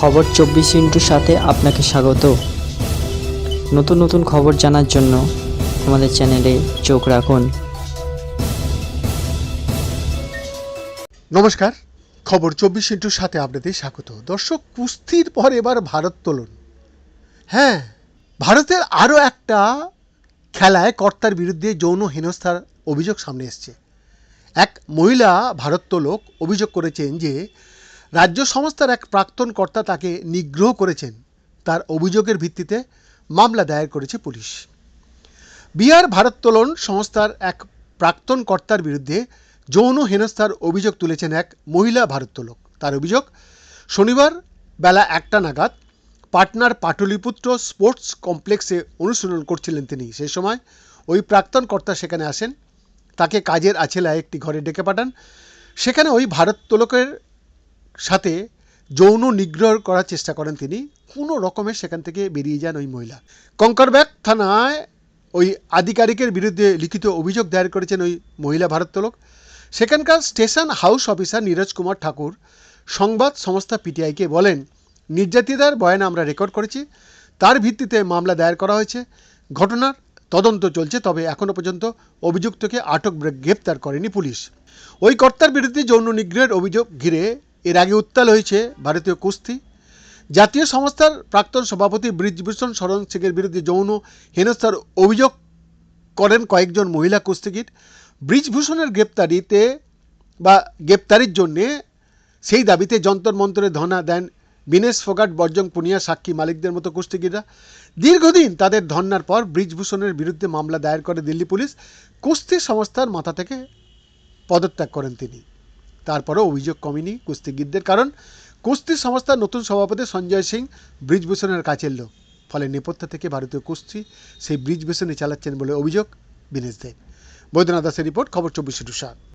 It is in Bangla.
খবর চব্বিশ ইন্টুর সাথে আপনাকে স্বাগত। নতুন নতুন খবর জানার জন্য আমাদের চ্যানেলে চোখ রাখুন। নমস্কার, খবর চব্বিশ ইন্টুর সাথে আপনাদের স্বাগত। দর্শক, কুস্তির পর এবার ভারত তোলন। হ্যাঁ ভারতের আরও একটা খেলায় কর্তার বিরুদ্ধে যৌন হেনস্থার অভিযোগ সামনে এসছে। এক মহিলা ভারোত্তোলক অভিযোগ করেছেন যে রাজ্য সংস্থার এক প্রাক্তন কর্তা তাকে নিগ্রহ করেছেন। তার অভিযোগের ভিত্তিতে মামলা দায়ের করেছে পুলিশ। বিহার ভারোত্তোলন সংস্থার এক প্রাক্তন কর্তার বিরুদ্ধে যৌন হেনস্থার অভিযোগ তুলেছেন এক মহিলা ভারোত্তোলক। তার অভিযোগ, শনিবার বেলা একটা নাগাদ পাটনার পাটলিপুত্র স্পোর্টস কমপ্লেক্সে অনুশীলন করছিলেন তিনি। সেই সময় ওই প্রাক্তন কর্তা সেখানে আসেন। তাকে কাজের আছেলায় একটি ঘরে ডেকে পাঠান। সেখানে ওই ভারোত্তোলকের সাথে যৌন নিগ্রহ করার চেষ্টা করেন তিনি। কোনো রকমের সেখান থেকে বেরিয়ে যান ওই মহিলা। কঙ্করব্যাগ থানায় ওই আধিকারিকের বিরুদ্ধে লিখিত অভিযোগ দায়ের করেছেন ওই মহিলা ভারোত্তোলক। সেখানকার station house officer Neeraj Kumar Thakur সংবাদ সংস্থা পিটিআইকে বলেন, নির্যাতিতার বয়ান আমরা রেকর্ড করেছি। তার ভিত্তিতে মামলা দায়ের করা হয়েছে। ঘটনার তদন্ত চলছে, তবে এখনও পর্যন্ত অভিযুক্তকে আটক গ্রেপ্তার করেনি পুলিশ। ওই কর্তার বিরুদ্ধে যৌন নিগ্রহের অভিযোগ ঘিরে এর আগে উত্তাল হয়েছে ভারতীয় কুস্তি। জাতীয় সংস্থার প্রাক্তন সভাপতি ব্রিজভূষণ শরণ সিংয়ের বিরুদ্ধে যৌন হেনস্থার অভিযোগ করেন কয়েকজন মহিলা কুস্তিগির। ব্রিজভূষণের গ্রেপ্তারিতে বা গ্রেপ্তারির জন্যে সেই দাবিতে যন্তর মন্তরে ধনা দেন বিনেশ ফোগাট, বর্জং পুনিয়া, সাক্ষী মালিকদের মতো কুস্তিগিররা। দীর্ঘদিন তাদের ধর্নার পর ব্রিজভূষণের বিরুদ্ধে মামলা দায়ের করে দিল্লি পুলিশ। কুস্তি সংস্থার মাথা থেকে পদত্যাগ করেন তিনি। তারপরেও অভিযোগ কমেনি কুস্তিগিরদের, কারণ কুস্তি সংস্থার নতুন সভাপতি সঞ্জয় সিং ব্রিজভূষণের কাছের লোক। ফলে নেপথ্য থেকে ভারতীয় কুস্তি সেই ব্রিজভূষণই চালাচ্ছেন বলে অভিযোগ বিনেশ দেব বৈদ্যনাথ দাসের রিপোর্ট, খবর চব্বিশে টু সাত